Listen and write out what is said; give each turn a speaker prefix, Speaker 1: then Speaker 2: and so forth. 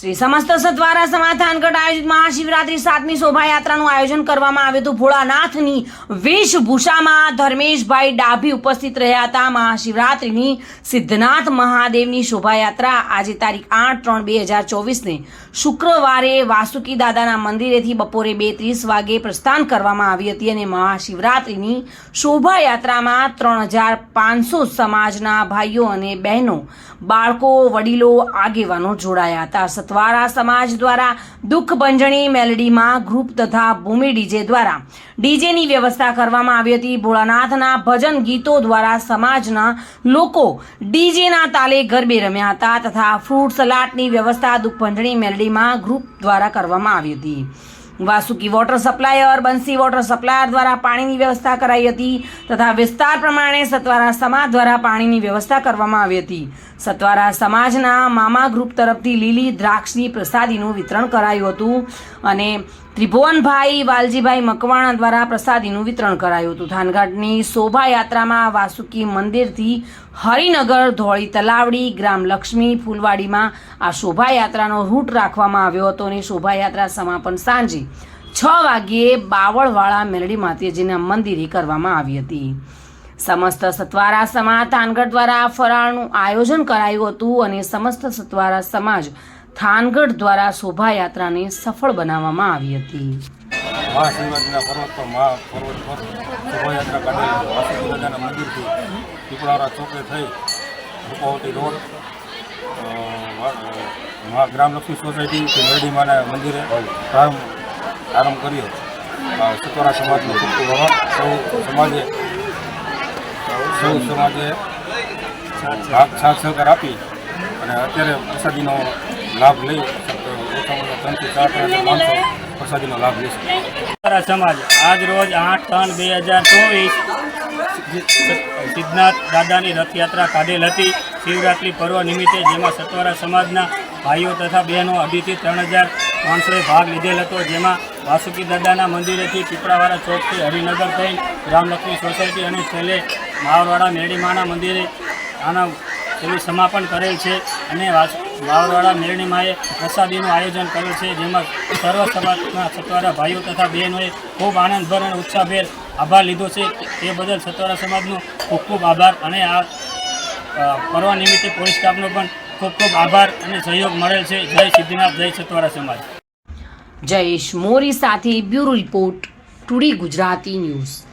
Speaker 1: શ્રી સમસ્ત સત્વારા સમાધાનગઢ આયોજિત મહાશિવરાત્રી સાતમી શોભાયાત્રાનું આયોજન કરવામાં આવ્યું હતું. ભોળાનાથની વેશભૂષામાં ધર્મેશભાઈ ડાભી ઉપસ્થિત રહ્યા હતા. મહાશિવરાત્રિની સિદ્ધનાથ મહાદેવની શોભાયાત્રા આજે તારીખ આઠ ત્રણ બે હજાર ચોવીસને શુક્રવારે વાસુકી દાદાના મંદિરેથી બપોરે બે ત્રીસ વાગે પ્રસ્થાન કરવામાં આવી હતી અને મહાશિવરાત્રિની શોભાયાત્રામાં ત્રણ હજાર પાંચસો સમાજના ભાઈઓ અને બહેનો, બાળકો, વડીલો, આગેવાનો જોડાયા હતા. સતવારા સમાજ દ્વારા દુઃખ ભંજણી મેલડીમાં ગ્રુપ તથા ભૂમિ ડીજે દ્વારા. ડીજેની વ્યવસ્થા કરવામાં આવી હતી. ભોળાનાથના ભજન ગીતો દ્વારા સમાજના લોકો ડીજેના તાલે ગરબે રમ્યા હતા તથા ફ્રૂટ સલાડની વ્યવસ્થા દુઃખ ભંજણી મેલડીમાં ગ્રુપ દ્વારા કરવામાં આવી હતી. Vasuki water supplier Bansi water supplier દ્વારા પાણીની વ્યવસ્થા કરાઈ હતી તથા વિસ્તાર પ્રમાણે સતવારા સમાજ દ્વારા પાણીની વ્યવસ્થા કરવામાં આવી હતી. સતવારા સમાજના મામા ગ્રુપ તરફથી લીલી દ્રાક્ષની પ્રસાદીનું વિતરણ કરાયું હતું અને ત્રિભુવનભાઈ વાલજીભાઈ મકવાણા દ્વારા પ્રસાદીનું વિતરણ કરાયું હતું. થાનગઢની શોભાયાત્રામાં વાસુકી મંદિરથી હરિનગર, ધોળી તલાવડી, ગ્રામ લક્ષ્મી, ફૂલવાડીમાં આ શોભાયાત્રાનો રૂટ રાખવામાં આવ્યો હતો અને શોભાયાત્રા સમાપન સાંજે છ વાગ્યે બાવળવાળા મેલડી માતાજીના મંદિરે કરવામાં આવી હતી. સમસ્ત સત્વારા સમાજ થાનગઢ દ્વારા ફરાળનું આયોજન કરાયું હતું અને સમસ્ત સતવારા સમાજ થાનગઢ દ્વારા શોભાયાત્રાને સફળ બનાવવામાં આવી હતી.
Speaker 2: મંદિરે આરંભ કર્યો સુતોરા સમાજનો ખૂબ ખૂબ સૌ સમાજે સૌ સમાજે સહકાર આપી અને અત્યારે પ્રસાદીનો લાભ લઈ ઓછામાં ઓછા ત્રણથી ચાર પ્રસાદીનો લાભ લેશે
Speaker 3: સમાજ, આજ રોજ આઠ ત્રણ બે હજાર ચોવીસ સિદ્ધનાથ દાદાની રથયાત્રા કાઢેલ હતી. શિવરાત્રિ પર્વ નિમિત્તે જેમાં સત્વારા સમાજના ભાઈઓ તથા બહેનો અઢીથી ત્રણ હજાર માણસોએ ભાગ લીધેલ હતો. જેમાં વાસુકી દાદાના મંદિરેથી પીપળાવાળા ચોકથી હરિનગર થઈ રામલક્ષ્મી સોસાયટી અને છેલ્લે માવરવાડા મેરડીમાના મંદિરે આના તેનું સમાપન કરેલ છે અને માવરવાડા મેરણીમાએ પ્રસાદીનું આયોજન કર્યું છે, જેમાં સર્વ સમાજના સતવારા ભાઈઓ તથા બહેનોએ ખૂબ આનંદભર અને ઉત્સાહભેર આભાર લીધો છે. તે બદલ સતવારા સમાજનો ખૂબ ખૂબ આભાર અને આ પર્વ નિમિત્તે પોલીસ સ્ટાફનો પણ ખૂબ ખૂબ આભાર અને સહયોગ મળેલ છે. જય સિદ્ધિનાથ, જય સતવારા સમાજ.
Speaker 1: જયેશ મોરી સાથે bureau report today Gujarati news.